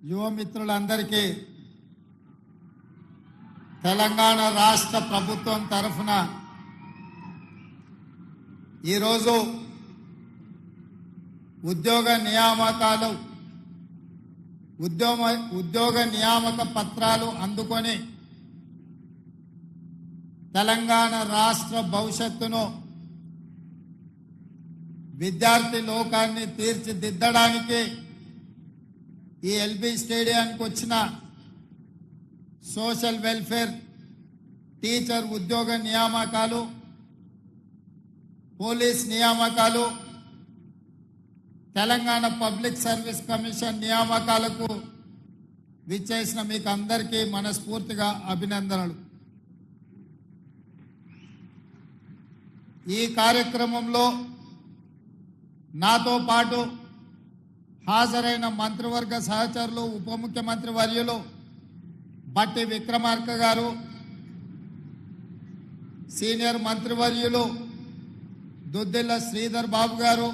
యువమిత్రులందరికీ తెలంగాణ రాష్ట్ర ప్రభుత్వం తరఫున ఈరోజు ఉద్యోగ నియామకాలు ఉద్యోగ ఉద్యోగ నియామక పత్రాలు అందుకొని తెలంగాణ రాష్ట్ర భవిష్యత్తును విద్యార్థి లోకాన్ని తీర్చిదిద్దడానికి ఈ ఎల్బీ స్టేడియానికి వచ్చిన సోషల్ వెల్ఫేర్ టీచర్ ఉద్యోగ నియామకాలు పోలీస్ నియామకాలు తెలంగాణ పబ్లిక్ సర్వీస్ కమిషన్ నియామకాలకు విచ్చేసిన మీకు అందరికీ మనస్ఫూర్తిగా అభినందనలు. ఈ కార్యక్రమంలో నాతో పాటు హాజరైన మంత్రివర్గ సహచరులు ఉప ముఖ్యమంత్రి వర్యులు బట్టి విక్రమార్క గారు సీనియర్ మంత్రివర్యులు దుద్దిల్ల శ్రీధర్ బాబు గారు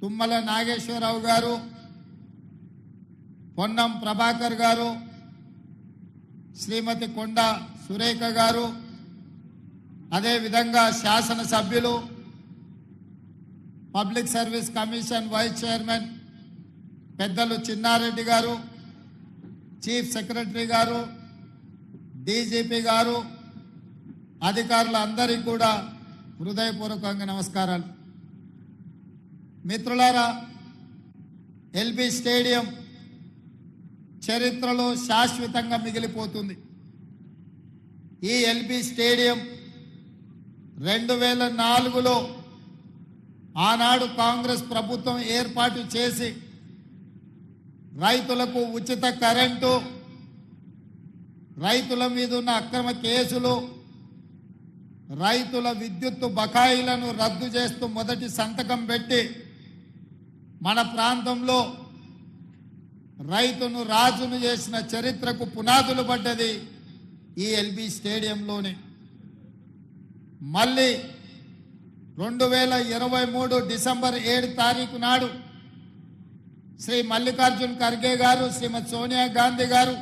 తుమ్మల నాగేశ్వరరావు గారు పొన్నం ప్రభాకర్ గారు శ్రీమతి కొండ సురేఖ గారు అదేవిధంగా శాసనసభ్యులు public service commission vice chairman పెద్దలు చిన్నారెడ్డి గారు చీఫ్ సెక్రటరీ గారు డీజీపీ గారు అధికారులందరికీ కూడా హృదయపూర్వకంగా నమస్కారాలు. మిత్రులారా ఎల్బీ స్టేడియం చరిత్రలో శాశ్వతంగా మిగిలిపోతుంది. ఈ ఎల్బీ స్టేడియం రెండు వేల నాలుగులో ఆనాడు కాంగ్రెస్ ప్రభుత్వం ఏర్పాటు చేసి రైతులకు ఉచిత కరెంటు రైతుల మీద ఉన్న అక్రమ కేసులు రైతుల విద్యుత్తు బకాయిలను రద్దు చేస్తూ మొదటి సంతకం పెట్టి మన ప్రాంతంలో రైతును రాజును చేసిన చరిత్రకు పునాదులు పడ్డది ఈ ఎల్బీ స్టేడియంలోనే. మళ్ళీ రెండు వేల ఇరవై మూడు డిసెంబర్ ఏడు తారీఖు నాడు శ్రీ మల్లికార్జున్ ఖర్గే గారు శ్రీమతి సోనియా గాంధీ గారు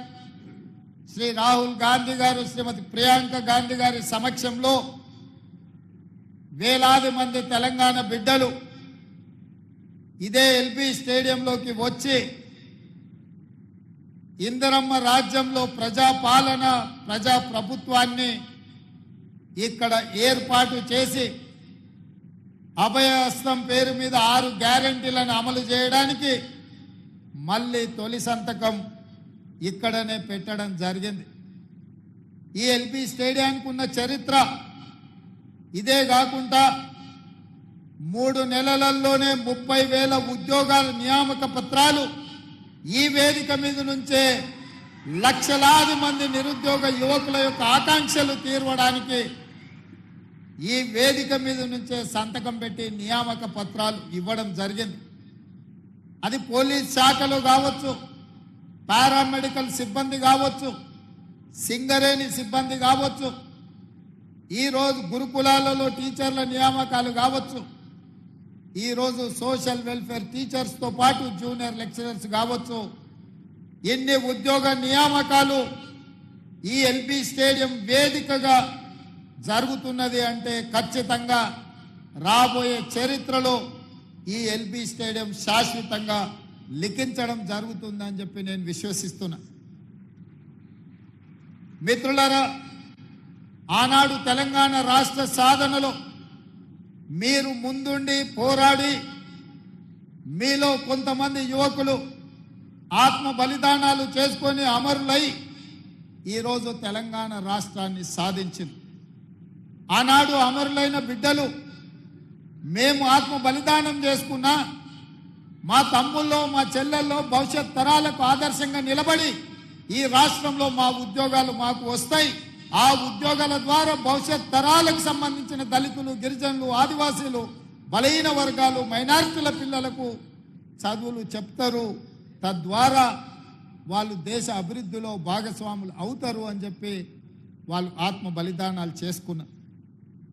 శ్రీ రాహుల్ గాంధీ గారు శ్రీమతి ప్రియాంక గాంధీ గారి సమక్షంలో వేలాది మంది తెలంగాణ బిడ్డలు ఇదే ఎల్బీ స్టేడియంలోకి వచ్చి ఇందిరమ్మ రాజ్యంలో ప్రజాపాలన ప్రజా ప్రభుత్వాన్ని ఇక్కడ ఏర్పాటు చేసి అభయహస్తం పేరు మీద ఆరు గ్యారంటీలను అమలు చేయడానికి మళ్ళీ తొలి సంతకం ఇక్కడనే పెట్టడం జరిగింది. ఈ ఎల్పి స్టేడియానికి ఉన్న చరిత్ర ఇదే కాకుండా మూడు నెలలలోనే ముప్పై వేల ఉద్యోగాల నియామక పత్రాలు ఈ వేదిక మీద నుంచే లక్షలాది మంది నిరుద్యోగ యువకుల యొక్క ఆకాంక్షలు తీర్వడానికి ఈ వేదిక మీద నుంచే సంతకం పెట్టి నియామక పత్రాలు ఇవ్వడం జరిగింది. అది పోలీస్ శాఖలు కావచ్చు పారామెడికల్ సిబ్బంది కావచ్చు సింగరేణి సిబ్బంది కావచ్చు ఈరోజు గురుకులాలలో టీచర్ల నియామకాలు కావచ్చు ఈరోజు సోషల్ వెల్ఫేర్ టీచర్స్తో పాటు జూనియర్ లెక్చరర్స్ కావచ్చు ఎన్ని ఉద్యోగ నియామకాలు ఈ ఎల్బీ స్టేడియం వేదికగా జరుగుతున్నది అంటే ఖచ్చితంగా రాబోయే చరిత్రలో ఈ ఎల్బీ స్టేడియం శాశ్వతంగా లిఖించడం జరుగుతుందని చెప్పి నేను విశ్వసిస్తున్నా. మిత్రులరా ఆనాడు తెలంగాణ రాష్ట్ర సాధనలో మీరు ముందుండి పోరాడి మీలో కొంతమంది యువకులు ఆత్మ బలిదానాలు చేసుకొని అమరులై ఈరోజు తెలంగాణ రాష్ట్రాన్ని సాధించింది. ఆనాడు అమరులైన బిడ్డలు మేము ఆత్మ బలిదానం చేసుకున్నా మా తమ్ముల్లో మా చెల్లెల్లో భవిష్యత్ తరాలకు ఆదర్శంగా నిలబడి ఈ రాష్ట్రంలో మా ఉద్యోగాలు మాకు వస్తాయి. ఆ ఉద్యోగాల ద్వారా భవిష్యత్ తరాలకు సంబంధించిన దళితులు గిరిజనులు ఆదివాసీలు బలహీన వర్గాలు మైనారిటీల పిల్లలకు చదువులు చెప్తారు. తద్వారా వాళ్ళు దేశ అభివృద్ధిలో భాగస్వాములు అవుతారు అని చెప్పి వాళ్ళు ఆత్మ బలిదానాలు చేసుకున్నారు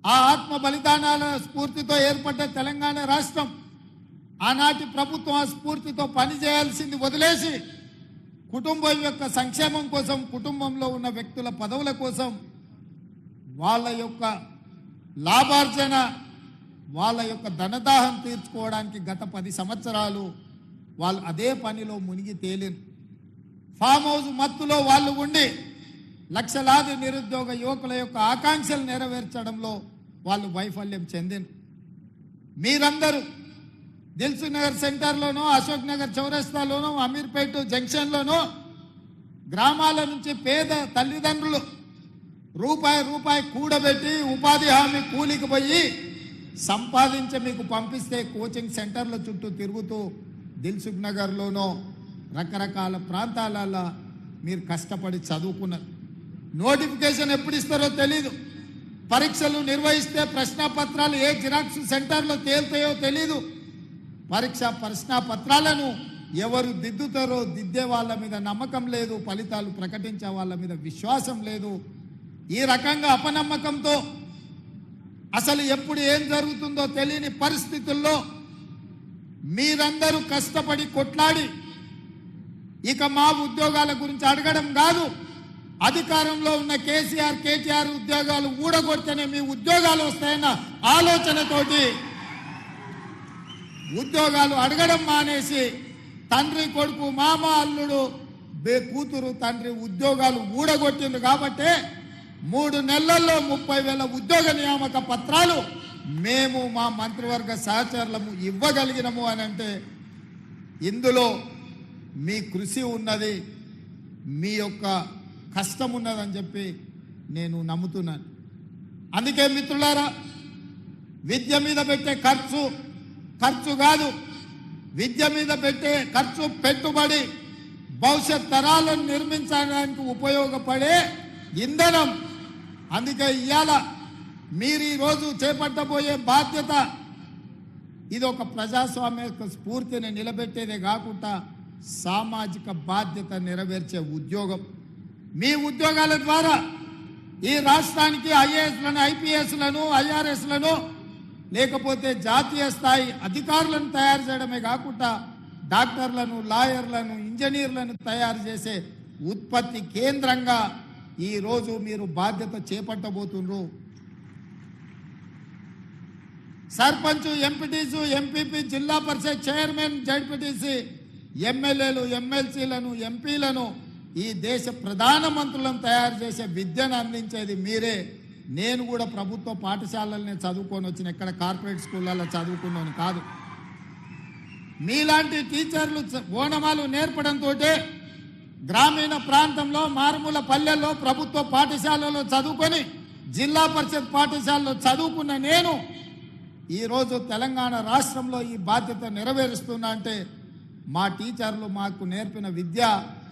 ఆ ఆత్మ బలిదానాల స్ఫూర్తితో ఏర్పడ్డ తెలంగాణ రాష్ట్రం ఆనాటి ప్రభుత్వం ఆ స్ఫూర్తితో పనిచేయాల్సింది వదిలేసి కుటుంబం యొక్క సంక్షేమం కోసం కుటుంబంలో ఉన్న వ్యక్తుల పదవుల కోసం వాళ్ళ యొక్క లాభార్జన వాళ్ళ యొక్క ధనదాహం తీర్చుకోవడానికి గత పది సంవత్సరాలు వాళ్ళు అదే పనిలో మునిగి తేలిరు. ఫామ్ హౌస్ మత్తులో వాళ్ళు ఉండి లక్షలాది నిరుద్యోగ యువకుల యొక్క ఆకాంక్షలు నెరవేర్చడంలో వాళ్ళు వైఫల్యం చెందిన మీరందరూ దిల్సు నగర్ సెంటర్లోనో అశోక్ నగర్ చౌరస్తాలోనో అమీర్పేట జంక్షన్లోనో గ్రామాల నుంచి పేద తల్లిదండ్రులు రూపాయి రూపాయి కూడబెట్టి ఉపాధి హామీ కూలికి పోయి సంపాదించి మీకు పంపిస్తే కోచింగ్ సెంటర్ల చుట్టూ తిరుగుతూ దిల్సుఖ్ నగర్లోనో రకరకాల ప్రాంతాలలో మీరు కష్టపడి చదువుకున్నారు. నోటిఫికేషన్ ఎప్పుడు ఇస్తారో తెలీదు. పరీక్షలు నిర్వహిస్తే ప్రశ్నాపత్రాలు ఏ జిరాక్స్ సెంటర్లో తేలుతాయో తెలీదు. పరీక్ష ప్రశ్నాపత్రాలను ఎవరు దిద్దుతారో దిద్దే వాళ్ళ మీద నమ్మకం లేదు ఫలితాలు ప్రకటించే వాళ్ళ మీద విశ్వాసం లేదు. ఈ రకంగా అపనమ్మకంతో అసలు ఎప్పుడు ఏం జరుగుతుందో తెలియని పరిస్థితుల్లో మీరందరూ కష్టపడి కొట్లాడి ఇక మా ఉద్యోగాల గురించి అడగడం కాదు. అధికారంలో ఉన్న కేసీఆర్ కేటీఆర్ ఉద్యోగాలు ఊడగొడితేనే మీ ఉద్యోగాలు వస్తాయన్న ఆలోచనతోటి ఉద్యోగాలు అడగడం మానేసి తండ్రి కొడుకు మామ అల్లుడు బే కూతురు తండ్రి ఉద్యోగాలు ఊడగొట్టింది కాబట్టి మూడు నెలల్లో ముప్పై వేల ఉద్యోగ నియామక పత్రాలు మేము మా మంత్రివర్గ సహచరులము ఇవ్వగలిగినము అని అంటే ఇందులో మీ కృషి ఉన్నది మీ యొక్క కష్టం ఉన్నదని చెప్పి నేను నమ్ముతున్నాను. అందుకే మిత్రులారా విద్య మీద పెట్టే ఖర్చు ఖర్చు కాదు. విద్య మీద పెట్టే ఖర్చు పెట్టుబడి భవిష్యత్ తరాలను నిర్మించడానికి ఉపయోగపడే ఇంధనం. అందుకే ఇవాళ మీరు ఈరోజు చేపట్టబోయే బాధ్యత ఇది ఒక ప్రజాస్వామ్య స్ఫూర్తిని నిలబెట్టేదే కాకుండా సామాజిక బాధ్యత నెరవేర్చే ఉద్యోగం. మీ ఉద్యోగాల ద్వారా ఈ రాష్ట్రానికి ఐఏఎస్లను ఐపీఎస్లను ఐఆర్ఎస్లను లేకపోతే జాతీయ స్థాయి అధికారులను తయారు చేయడమే కాకుండా డాక్టర్లను లాయర్లను ఇంజనీర్లను తయారు చేసే ఉత్పత్తి కేంద్రంగా ఈరోజు మీరు బాధ్యత చేపట్టబోతున్నారు సర్పంచ్ ఎంపీటీసు ఎంపీపీ జిల్లా పరిషత్ చైర్మన్ జడ్పీటీసీ ఎమ్మెల్యేలు ఎమ్మెల్సీలను ఎంపీలను ఈ దేశ ప్రధానమంత్రులను తయారు చేసే విద్యను అందించేది మీరే. నేను కూడా ప్రభుత్వ పాఠశాలలనే చదువుకొని వచ్చిన ఎక్కడ కార్పొరేట్ స్కూళ్ళల్లో చదువుకున్నాను కాదు. మీలాంటి టీచర్లు ఓనమాలు నేర్పడంతో గ్రామీణ ప్రాంతంలో మారుమూల పల్లెల్లో ప్రభుత్వ పాఠశాలలో చదువుకొని జిల్లా పరిషత్ పాఠశాలలో చదువుకున్న నేను ఈరోజు తెలంగాణ రాష్ట్రంలో ఈ బాధ్యత నెరవేరుస్తున్నా అంటే మా టీచర్లు మాకు నేర్పిన విద్య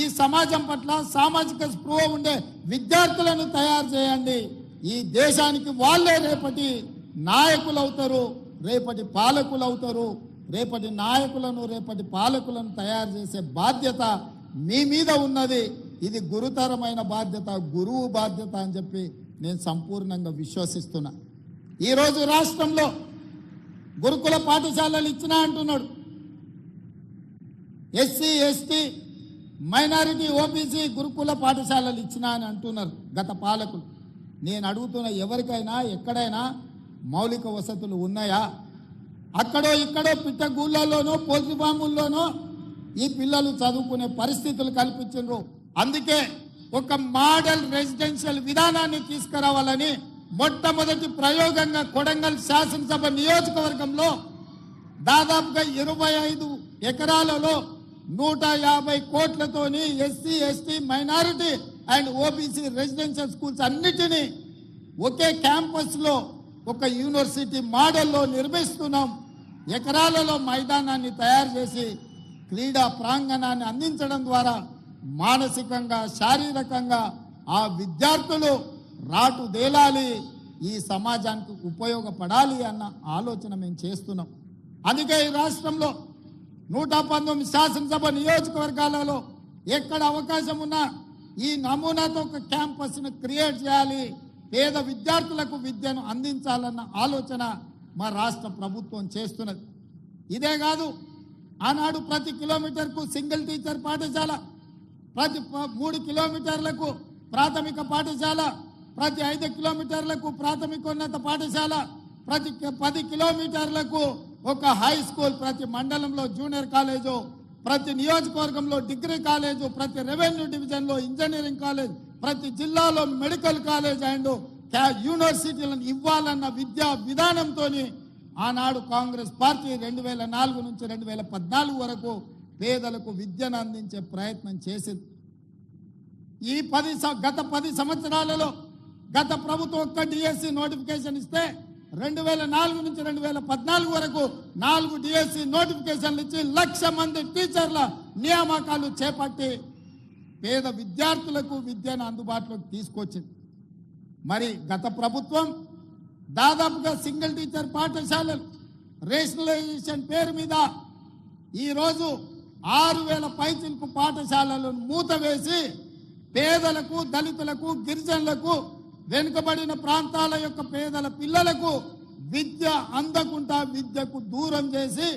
ఈ సమాజం పట్ల సామాజిక స్పృహ ఉండే విద్యార్థులను తయారు చేయండి. ఈ దేశానికి వాళ్ళే రేపటి నాయకులు అవుతారు రేపటి పాలకులు అవుతారు రేపటి నాయకులను రేపటి పాలకులను తయారు చేసే బాధ్యత మీ మీద ఉన్నది. ఇది గురుతరమైన బాధ్యత గురువు బాధ్యత అని చెప్పి నేను సంపూర్ణంగా విశ్వసిస్తున్నా. ఈరోజు రాష్ట్రంలో గురుకుల పాఠశాలలు ఇచ్చినా అంటున్నాడు. ఎస్సీ ఎస్టీ మైనారిటీ ఓబీసీ గురుకుల పాఠశాలలు ఇచ్చినా అని అంటున్నారు గత పాలకులు. నేను అడుగుతున్న ఎవరికైనా ఎక్కడైనా మౌలిక వసతులు ఉన్నాయా? అక్కడో ఇక్కడో పిట్టగూళ్ళలోనో పోల్ట్రీ ఫాముల్లోనో ఈ పిల్లలు చదువుకునే పరిస్థితులు కల్పించారు అందుకే ఒక మోడల్ రెసిడెన్షియల్ విధానాన్ని తీసుకురావాలని మొట్టమొదటి ప్రయోగంగా కొడంగల్ శాసనసభ నియోజకవర్గంలో దాదాపుగా ఇరవై ఐదు ఎకరాలలో నూట యాభై కోట్లతోని SC ST minority and OBC residential schools అన్నిటినీ ఒకే క్యాంపస్లో ఒక యూనివర్సిటీ మోడల్లో నిర్మిస్తున్నాం. ఎకరాలలో మైదానాన్ని తయారు చేసి క్రీడా ప్రాంగణాన్ని అందించడం ద్వారా మానసికంగా శారీరకంగా ఆ విద్యార్థులు రాటు దేలాలి ఈ సమాజానికి ఉపయోగపడాలి అన్న ఆలోచన మేము చేస్తున్నాం. అందుకే ఈ రాష్ట్రంలో నూట పంతొమ్మిది శాసనసభ నియోజకవర్గాలలో ఎక్కడ అవకాశం ఉన్నా ఈ నమూనాతో ఒక క్యాంపస్ను క్రియేట్ చేయాలి. పేద విద్యార్థులకు విద్యను అందించాలన్న ఆలోచన మా రాష్ట్ర ప్రభుత్వం చేస్తున్నది. ఇదే కాదు ఆనాడు ప్రతి కిలోమీటర్కు సింగిల్ టీచర్ పాఠశాల ప్రతి మూడు కిలోమీటర్లకు ప్రాథమిక పాఠశాల ప్రతి ఐదు కిలోమీటర్లకు ప్రాథమికోన్నత పాఠశాల ప్రతి పది కిలోమీటర్లకు ఒక హై స్కూల్ ప్రతి మండలంలో జూనియర్ కాలేజు ప్రతి నియోజకవర్గంలో డిగ్రీ కాలేజు ప్రతి రెవెన్యూ డివిజన్లో ఇంజనీరింగ్ కాలేజ్ ప్రతి జిల్లాలో మెడికల్ కాలేజ్ అండ్ క్యా- యూనివర్సిటీలను ఇవ్వాలన్న విద్యా విధానంతో ఆనాడు కాంగ్రెస్ పార్టీ రెండు వేల నాలుగు నుంచి రెండు వేల పద్నాలుగు వరకు పేదలకు విద్యను అందించే ప్రయత్నం చేసింది. ఈ పది గత పది సంవత్సరాలలో గత ప్రభుత్వం ఒక్క డిఎస్సి నోటిఫికేషన్ ఇస్తే రెండు వేల నాలుగు నుంచి రెండు వేల పద్నాలుగు వరకు నాలుగు డిఎస్సి నోటిఫికేషన్లు ఇచ్చి లక్ష మంది టీచర్ల నియామకాలు చేపట్టి పేద విద్యార్థులకు విద్యను అందుబాటులోకి తీసుకొచ్చింది. మరి గత ప్రభుత్వం దాదాపుగా సింగిల్ టీచర్ పాఠశాలలు రేషనలైజేషన్ పేరు మీద ఈరోజు ఆరు వేల పైచిల్పు పాఠశాలలను మూతవేసి పేదలకు దళితులకు గిరిజనులకు వెనుకబడిన ప్రాంతాల యొక్క పేదల పిల్లలకు విద్య అందకుండా విద్యకు దూరం చేసి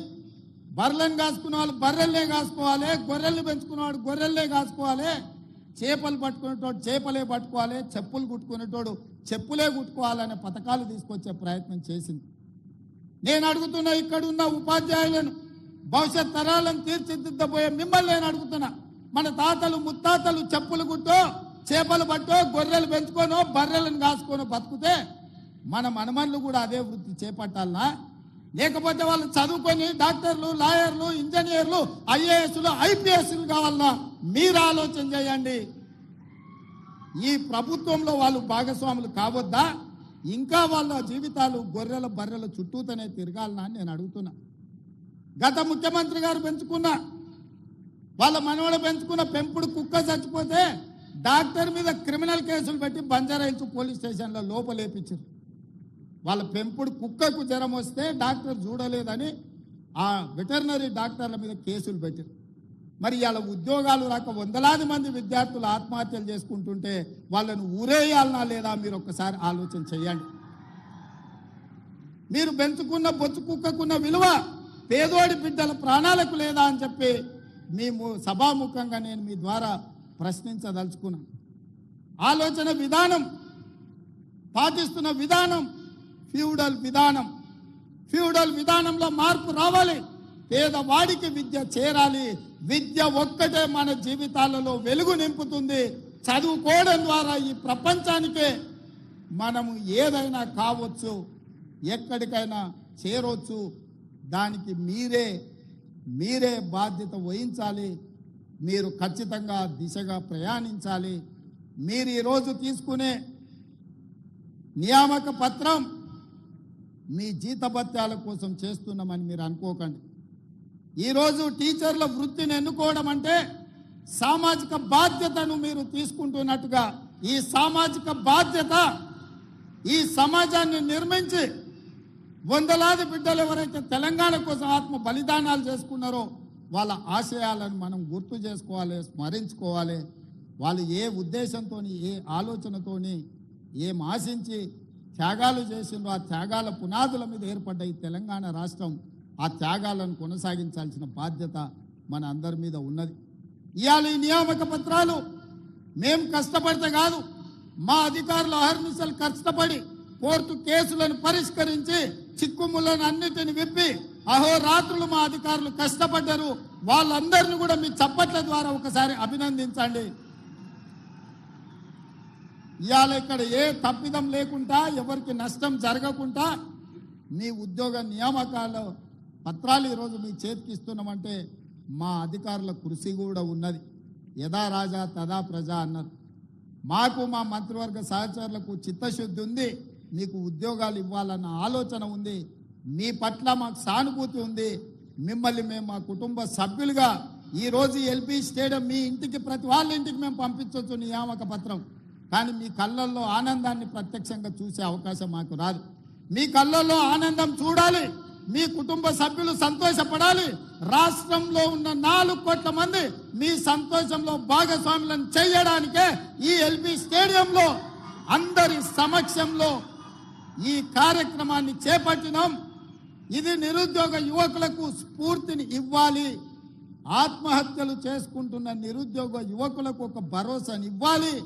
బర్రెలను కాసుకున్న వాళ్ళు బర్రెల్నే కాసుకోవాలి గొర్రెల్ని పెంచుకున్నవాడు గొర్రెల్నే కాసుకోవాలి. చేపలు పట్టుకునేటోడు చేపలే పట్టుకోవాలి చెప్పులు కుట్టుకునేటోడు చెప్పులే కుట్టుకోవాలనే పథకాలు తీసుకొచ్చే ప్రయత్నం చేసింది. నేను అడుగుతున్నా ఇక్కడున్న ఉపాధ్యాయులను భవిష్యత్ తరాలను తీర్చిదిద్దబోయే మిమ్మల్ని నేను అడుగుతున్నా. మన తాతలు ముత్తాతలు చెప్పులు కుట్టో చేపలు పట్టో గొర్రెలు పెంచుకోనో బర్రెలను కాసుకోనో బతుకుతే మన మనమన్లు కూడా అదే వృత్తి చేపట్టాలనా? లేకపోతే వాళ్ళు చదువుకొని డాక్టర్లు లాయర్లు ఇంజనీర్లు ఐఏఎస్లు ఐపీఎస్లు కావాలన్నా మీరు ఆలోచన చేయండి. ఈ ప్రభుత్వంలో వాళ్ళు భాగస్వాములు కావద్దా? ఇంకా వాళ్ళ జీవితాలు గొర్రెల బర్రెల చుట్టూతోనే తిరగాలనా అని నేను అడుగుతున్నా. గత ముఖ్యమంత్రి గారు పెంచుకున్న వాళ్ళ మనవడ పెంచుకున్న పెంపుడు కుక్క చచ్చిపోతే డాక్టర్ మీద క్రిమినల్ కేసులు పెట్టి బంజారాయిల్స్ పోలీస్ స్టేషన్లో లోపలేపించారు వాళ్ళ పెంపుడు కుక్కకు జ్వరం వస్తే డాక్టర్ చూడలేదని ఆ వెటర్నరీ డాక్టర్ల మీద కేసులు పెట్టారు. మరి వాళ్ళ ఉద్యోగాలు రాక వందలాది మంది విద్యార్థులు ఆత్మహత్యలు చేసుకుంటుంటే వాళ్ళను ఊరేయాలనా లేదా మీరు ఒక్కసారి ఆలోచన చేయండి. మీరు పెంచుకున్న బొచ్చు కుక్కకున్న విలువ పేదోడి బిడ్డల ప్రాణాలకు లేదా అని చెప్పి మేము సభాముఖంగా నేను మీ ద్వారా ప్రశ్నించదలుచుకున్నాను ఆలోచన విధానం పాటిస్తున్న విధానం ఫ్యూడల్ విధానం. ఫ్యూడల్ విధానంలో మార్పు రావాలి. పేదవాడికి విద్య చేరాలి. విద్య ఒక్కటే మన జీవితాలలో వెలుగు నింపుతుంది. చదువుకోవడం ద్వారా ఈ ప్రపంచానికే మనము ఏదైనా కావచ్చు ఎక్కడికైనా చేరవచ్చు దానికి మీరే మీరే బాధ్యత వహించాలి. మీరు ఖచ్చితంగా దిశగా ప్రయాణించాలి. మీరు ఈరోజు తీసుకునే నియామక పత్రం మీ జీతభత్యాల కోసం చేస్తున్నామని మీరు అనుకోకండి. ఈరోజు టీచర్ల వృత్తిని ఎన్నుకోవడం అంటే సామాజిక బాధ్యతను మీరు తీసుకుంటున్నట్టుగా ఈ సామాజిక బాధ్యత ఈ సమాజాన్ని నిర్మించి వందలాది బిడ్డలు ఎవరైతే తెలంగాణ కోసం ఆత్మ బలిదానాలు చేసుకున్నారో వాళ్ళ ఆశయాలను మనం గుర్తు చేసుకోవాలి స్మరించుకోవాలి. వాళ్ళు ఏ ఉద్దేశంతో ఏ ఆలోచనతోని ఏం ఆశించి త్యాగాలు చేసిండ్రో ఆ త్యాగాల పునాదుల మీద ఏర్పడ్డ ఈ తెలంగాణ రాష్ట్రం ఆ త్యాగాలను కొనసాగించాల్సిన బాధ్యత మన అందరి మీద ఉన్నది. ఇవాళ ఈ నియామక పత్రాలు మేం కష్టపడితే కాదు మా అధికారులు అహర్నిశలు కష్టపడి కోర్టు కేసులను పరిష్కరించి చిక్కుములను అన్నిటిని విప్పి అహోరాత్రులు మా అధికారులు కష్టపడ్డారు. వాళ్ళందరినీ కూడా మీ చప్పట్ల ద్వారా ఒకసారి అభినందించండి. ఇవాళ ఇక్కడ ఏ తప్పిదం లేకుండా ఎవరికి నష్టం జరగకుండా మీ ఉద్యోగ నియామకాల పత్రాలు ఈరోజు మీ చేతికి ఇస్తున్నామంటే మా అధికారుల కృషి కూడా ఉన్నది. యథా రాజా తదా ప్రజా అన్నారు. మాకు మా మంత్రివర్గ సహచరులకు చిత్తశుద్ధి ఉంది. మీకు ఉద్యోగాలు ఇవ్వాలన్న ఆలోచన ఉంది. మీ పట్ల మాకు సానుభూతి ఉంది. మిమ్మల్ని మేము మా కుటుంబ సభ్యులుగా ఈరోజు ఎల్పీ ఎల్పి స్టేడియం మీ ఇంటికి ప్రతి వాళ్ళ ఇంటికి మేము పంపించవచ్చు నియామక పత్రం. కానీ మీ కళ్ళల్లో ఆనందాన్ని ప్రత్యక్షంగా చూసే అవకాశం మాకు రాదు. మీ కళ్ళల్లో ఆనందం చూడాలి. మీ కుటుంబ సభ్యులు సంతోషపడాలి. రాష్ట్రంలో ఉన్న నాలుగు కోట్ల మంది మీ సంతోషంలో భాగస్వాములను చేయడానికే ఈ ఎల్బి స్టేడియంలో అందరి సమక్షంలో ఈ కార్యక్రమాన్ని చేపట్టినాం. ఇది నిరుద్యోగ యువకులకు స్ఫూర్తిని ఇవ్వాలి. ఆత్మహత్యలు చేసుకుంటున్న నిరుద్యోగ యువకులకు ఒక భరోసాని ఇవ్వాలి.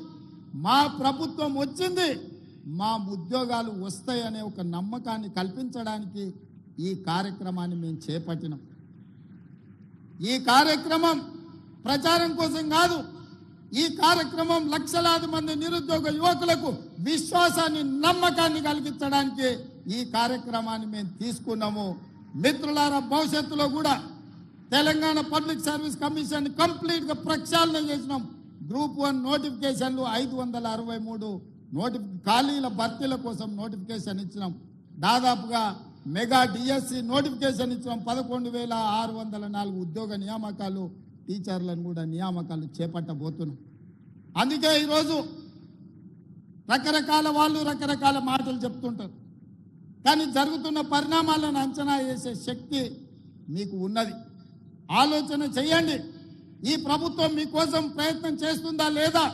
మా ప్రభుత్వం వచ్చింది. మా ఉద్యోగాలు వస్తాయనే ఒక నమ్మకాన్ని కల్పించడానికి ఈ కార్యక్రమాన్ని మేము చేపట్టినాం. ఈ కార్యక్రమం ప్రచారం కోసం కాదు ఈ కార్యక్రమం లక్షలాది మంది నిరుద్యోగ యువకులకు విశ్వాసాన్ని నమ్మకాన్ని కలిగించడానికి ఈ కార్యక్రమాన్ని మేము తీసుకున్నాము. మిత్రులారా భవిష్యత్తులో కూడా తెలంగాణ పబ్లిక్ సర్వీస్ కమిషన్ కంప్లీట్గా ప్రక్షాళన చేసినాం. గ్రూప్ వన్ నోటిఫికేషన్లు ఐదు వందల అరవై మూడు నోటిఫి ఖాళీల భర్తీల కోసం నోటిఫికేషన్ ఇచ్చినాం. దాదాపుగా మెగా డిఎస్సి నోటిఫికేషన్ ఇచ్చినాం. పదకొండు వేల ఆరు వందల నాలుగు ఉద్యోగ నియామకాలు టీచర్లను కూడా నియామకాలు చేపట్టబోతున్నాం. అందుకే ఈరోజు రకరకాల వాళ్ళు రకరకాల మాటలు చెప్తుంటారు. కానీ జరుగుతున్న పరిణామాలను అంచనా వేసే శక్తి మీకు ఉన్నది. ఆలోచన చేయండి. ఈ ప్రభుత్వం మీకోసం ప్రయత్నం చేస్తుందా లేదా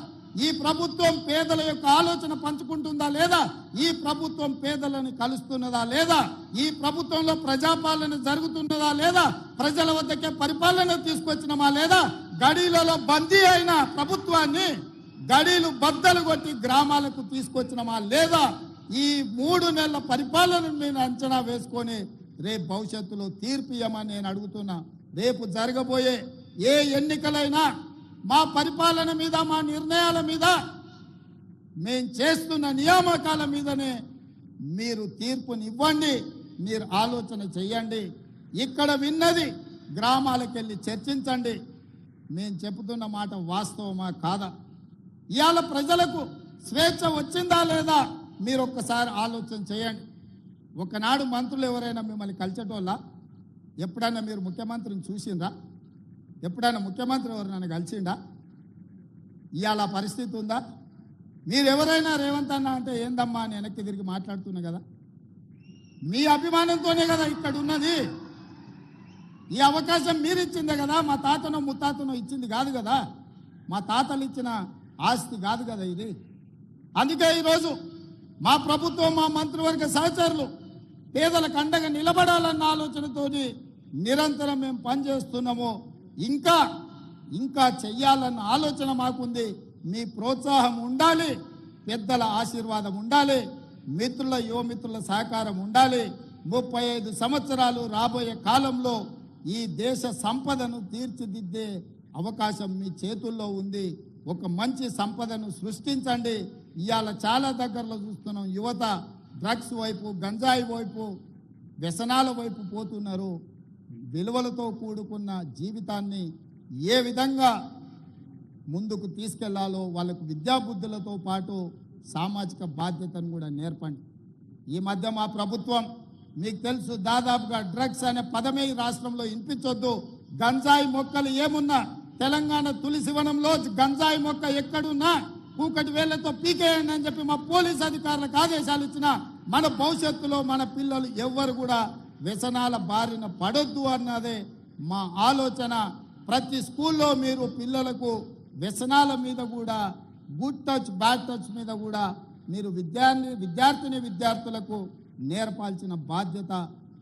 ఈ ప్రభుత్వం పేదల యొక్క ఆలోచన పంచుకుంటుందా లేదా? ఈ ప్రభుత్వం పేదలను కలుస్తున్నదా లేదా? ఈ ప్రభుత్వంలో ప్రజాపాలన జరుగుతున్నదా లేదా? ప్రజల వద్దకే పరిపాలన తీసుకొచ్చినమా లేదా? గడీలలో బందీ అయిన ప్రభుత్వాన్ని గడీలు బద్దలు కొట్టి గ్రామాలకు తీసుకొచ్చినమా లేదా? ఈ మూడు నెలల పరిపాలనను నేను అంచనా వేసుకొని రేపు భవిష్యత్తులో తీర్పు ఇవ్వమని నేను అడుగుతున్నా. రేపు జరగబోయే ఏ ఎన్నికలైనా మా పరిపాలన మీద మా నిర్ణయాల మీద మేము చేస్తున్న నియామకాల మీదనే మీరు తీర్పుని ఇవ్వండి మీరు ఆలోచన చెయ్యండి. ఇక్కడ విన్నది గ్రామాలకు వెళ్ళి చర్చించండి. మేము చెబుతున్న మాట వాస్తవమా కాదా? ఇవాళ ప్రజలకు స్వేచ్ఛ వచ్చిందా లేదా మీరు ఒక్కసారి ఆలోచన చేయండి ఒకనాడు మంత్రులు ఎవరైనా మిమ్మల్ని కలిసేటోళ్ళ? ఎప్పుడైనా మీరు ముఖ్యమంత్రిని చూసిండ్రా? ఎప్పుడైనా ముఖ్యమంత్రి ఎవరినైనా కలిసిండా? ఇవాళ పరిస్థితి ఉందా? మీరెవరైనా రేవంత్ అన్న అంటే ఏందమ్మా అని వెనక్కి తిరిగి మాట్లాడుతున్నా కదా? మీ అభిమానంతోనే కదా ఇక్కడ ఉన్నది. ఈ అవకాశం మీరు ఇచ్చిందే కదా మా తాతనో ముత్తాతనో ఇచ్చింది కాదు కదా. మా తాతలు ఇచ్చిన ఆస్తి కాదు కదా ఇది. అందుకే ఈరోజు మా ప్రభుత్వం మా మంత్రివర్గ సహచరులు పేదలకు అండగా నిలబడాలన్న ఆలోచనతోటి నిరంతరం మేము పనిచేస్తున్నాము. ఇంకా ఇంకా చెయ్యాలన్న ఆలోచన మాకుంది. మీ ప్రోత్సాహం ఉండాలి పెద్దల ఆశీర్వాదం ఉండాలి మిత్రుల యువమిత్రుల సహకారం ఉండాలి. ముప్పై ఐదు సంవత్సరాలు రాబోయే కాలంలో ఈ దేశ సంపదను తీర్చిదిద్దే అవకాశం మీ చేతుల్లో ఉంది. ఒక మంచి సంపదను సృష్టించండి. ఇవాళ చాలా దగ్గరలో చూస్తున్నాం యువత డ్రగ్స్ వైపు గంజాయి వైపు వ్యసనాల వైపు పోతున్నారు. విలువలతో కూడుకున్న జీవితాన్ని ఏ విధంగా ముందుకు తీసుకెళ్ళాలో వాళ్ళకు విద్యాబుద్ధులతో పాటు సామాజిక బాధ్యతను కూడా నేర్పండి. ఈ మధ్య మా ప్రభుత్వం మీకు తెలుసు దాదాపుగా డ్రగ్స్ అనే పదమే ఈ రాష్ట్రంలో వినిపించొద్దు. గంజాయి మొక్కలు ఏమున్నా తెలంగాణ తులసివనంలో గంజాయి మొక్క ఎక్కడున్నా కూకటి వేళ్ళతో పీకేయండి అని చెప్పి మా పోలీస్ అధికారులకు ఆదేశాలు ఇచ్చిన మన భవిష్యత్తులో మన పిల్లలు ఎవ్వరు కూడా వ్యసనాల బారిన పడొద్దు అన్నదే మా ఆలోచన. ప్రతి స్కూల్లో మీరు పిల్లలకు వ్యసనాల మీద కూడా గుడ్ టచ్ బ్యాడ్ టచ్ మీద కూడా మీరు విద్యార్థి విద్యార్థిని విద్యార్థులకు నేర్పాల్సిన బాధ్యత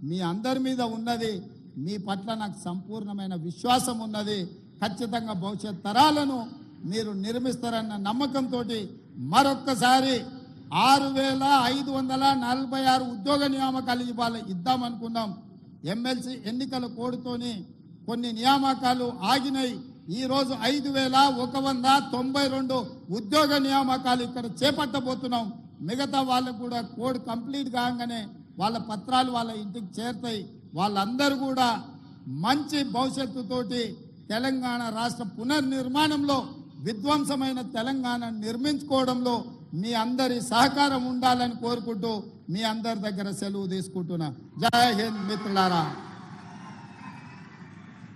మీ అందరి మీద ఉన్నది. మీ పట్ల నాకు సంపూర్ణమైన విశ్వాసం ఉన్నది. ఖచ్చితంగా భవిష్యత్ తరాలను మీరు నిర్మిస్తారన్న నమ్మకంతో మరొక్కసారి ఆరు వేల ఐదు వందల నలభై ఆరు ఉద్యోగ నియామకాలు ఇవ్వాలి ఇద్దామనుకున్నాం ఎమ్మెల్సీ ఎన్నికల కోడ్తోని కొన్ని నియామకాలు ఆగినాయి. ఈరోజు ఐదు వేల ఒక వంద తొంభై రెండు ఉద్యోగ నియామకాలు ఇక్కడ చేపట్టబోతున్నాం. మిగతా వాళ్ళకు కూడా కోడ్ కంప్లీట్ కాగానే వాళ్ళ పత్రాలు వాళ్ళ ఇంటికి చేరుతాయి. వాళ్ళందరూ కూడా మంచి భవిష్యత్తుతోటి తెలంగాణ రాష్ట్ర పునర్నిర్మాణంలో విధ్వంసమైన తెలంగాణ నిర్మించుకోవడంలో మీ అందరి సహకారం ఉండాలని కోరుకుంటూ మీ అందరి దగ్గర సెలవు తీసుకుంటున్నా. జై హింద్ మిత్రులారా.